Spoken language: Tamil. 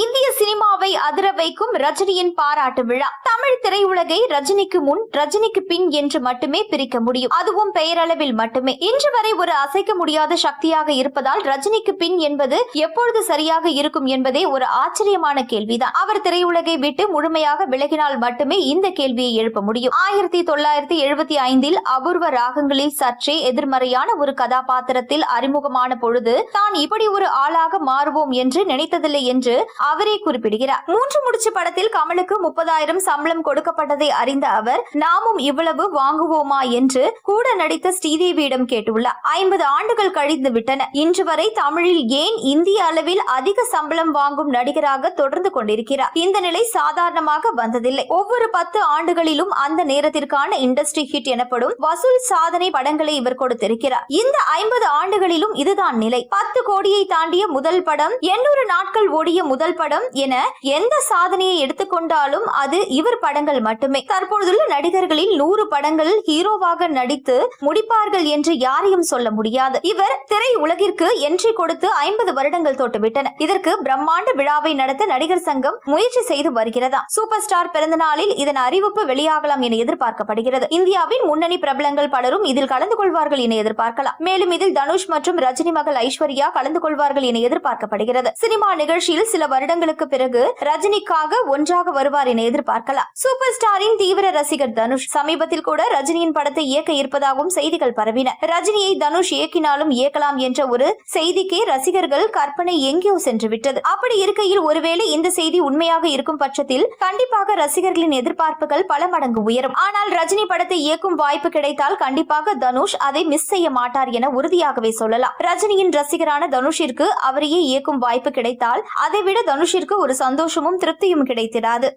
இந்திய சினிமாவை அதிர வைக்கும் ரஜினியின் பாராட்டு விழா. தமிழ் திரையுலகை ரஜினிக்கு முன் ரஜினிக்கு பின் என்று மட்டுமே பிரிக்க முடியும். அதுவும் பெயரளவில் மட்டுமே. இன்று வரை ஒரு அசைக்க முடியாத சக்தியாக இருப்பதால் ரஜினிக்கு பின் என்பது எப்பொழுது சரியாக இருக்கும் என்பதே ஒரு ஆச்சரியமான கேள்விதான். அவர் திரையுலகை விட்டு முழுமையாக விலகினால் மட்டுமே இந்த கேள்வியை எழுப்ப முடியும். ஆயிரத்தி தொள்ளாயிரத்தி எழுபத்தி ஐந்தில் அபூர்வ ராகங்களில் சற்றே எதிர்மறையான ஒரு கதாபாத்திரத்தில் அறிமுகமான பொழுது தான் இப்படி ஒரு ஆளாக மாறுவோம் என்று நினைத்ததில்லை என்று அவரே குறிப்பிடுகிறார். மூன்று முடிச்சு படத்தில் கமலுக்கு முப்பதாயிரம் சம்பளம் கொடுக்கப்பட்டதை அறிந்த அவர் நாமும் இவ்வளவு வாங்குவோமா? என்று கூட நடித்த ஸ்ரீதேவியிடம் கேட்டுள்ளார். ஐம்பது ஆண்டுகள் கழிந்து விட்டன. இன்று வரை தமிழில் ஏன் இந்திய அளவில் அதிக சம்பளம் வாங்கும் நடிகராக தொடர்ந்து கொண்டிருக்கிறார்? இந்த நிலை சாதாரணமாக வந்ததில்லை. ஒவ்வொரு பத்து ஆண்டுகளிலும் அந்த நேரத்திற்கான இண்டஸ்ட்ரி ஹிட் எனப்படும் வசூல் சாதனை படங்களை இவர் கொடுத்திருக்கிறார். இந்த ஐம்பது ஆண்டுகளிலும் இதுதான் நிலை. பத்து கோடியை தாண்டிய முதல் படம் எண்ணூறு நாட்கள் ஓடிய முதல் படம் என எந்த சாதனையை எடுத்துக்கொண்டாலும் அது இவர் படங்கள் மட்டுமே. தற்பொழுதுள்ள நடிகர்களில் நூறு படங்கள் ஹீரோவாக நடித்து முடிப்பார்கள் என்று யாரையும் சொல்ல முடியாது. இவர் திரை உலகிற்கு என்ட்ரி கொடுத்து ஐம்பது வருடங்கள் தொட்டுவிட்டன இதற்கு பிரம்மாண்ட விழாவை நடத்த நடிகர் சங்கம் முயற்சி செய்து வருகிறதா? சூப்பர் ஸ்டார் பிறந்த நாளில் இதன் அறிவிப்பு வெளியாகலாம் என எதிர்பார்க்கப்படுகிறது. இந்தியாவின் முன்னணி பிரபலங்கள் பலரும் இதில் கலந்து கொள்வார்கள் என எதிர்பார்க்கலாம். மேலும் இதில் தனுஷ் மற்றும் ரஜினி மகள் ஐஸ்வர்யா கலந்து கொள்வார்கள் என எதிர்பார்க்கப்படுகிறது. சினிமா நிகழ்ச்சியில் சில வருடங்களுக்கு பிறகு ரஜினிக்காக ஒன்றாக வருவார் என எதிர்பார்க்கலாம். சூப்பர் ஸ்டாரின் தீவிர ரசிகர் தனுஷ் சமீபத்தில் கூட ரஜினியின் படத்தை இயக்க இருப்பதாகவும் செய்திகள் பரவின. ரஜினியை தனுஷ் இயக்கினாலும் இயக்கலாம் என்ற ஒரு செய்திக்கே ரசிகர்கள் கற்பனை எங்கேயோ சென்று விட்டது. அப்படி இருக்கையில் ஒருவேளை இந்த செய்தி உண்மையாக இருக்கும் பட்சத்தில் கண்டிப்பாக ரசிகர்களின் எதிர்பார்ப்புகள் பல மடங்கு உயரும். ஆனால் ரஜினி படத்தை இயக்கும் வாய்ப்பு கிடைத்தால் கண்டிப்பாக தனுஷ் அதை மிஸ் செய்ய மாட்டார் என உறுதியாகவே சொல்லலாம். ரஜினியின் ரசிகரான தனுஷிற்கு அவரையே இயக்கும் வாய்ப்பு கிடைத்தால் அதைவிட தனுஷிற்கு ஒரு சந்தோஷமும் திருப்தியும் கிடைத்திடாது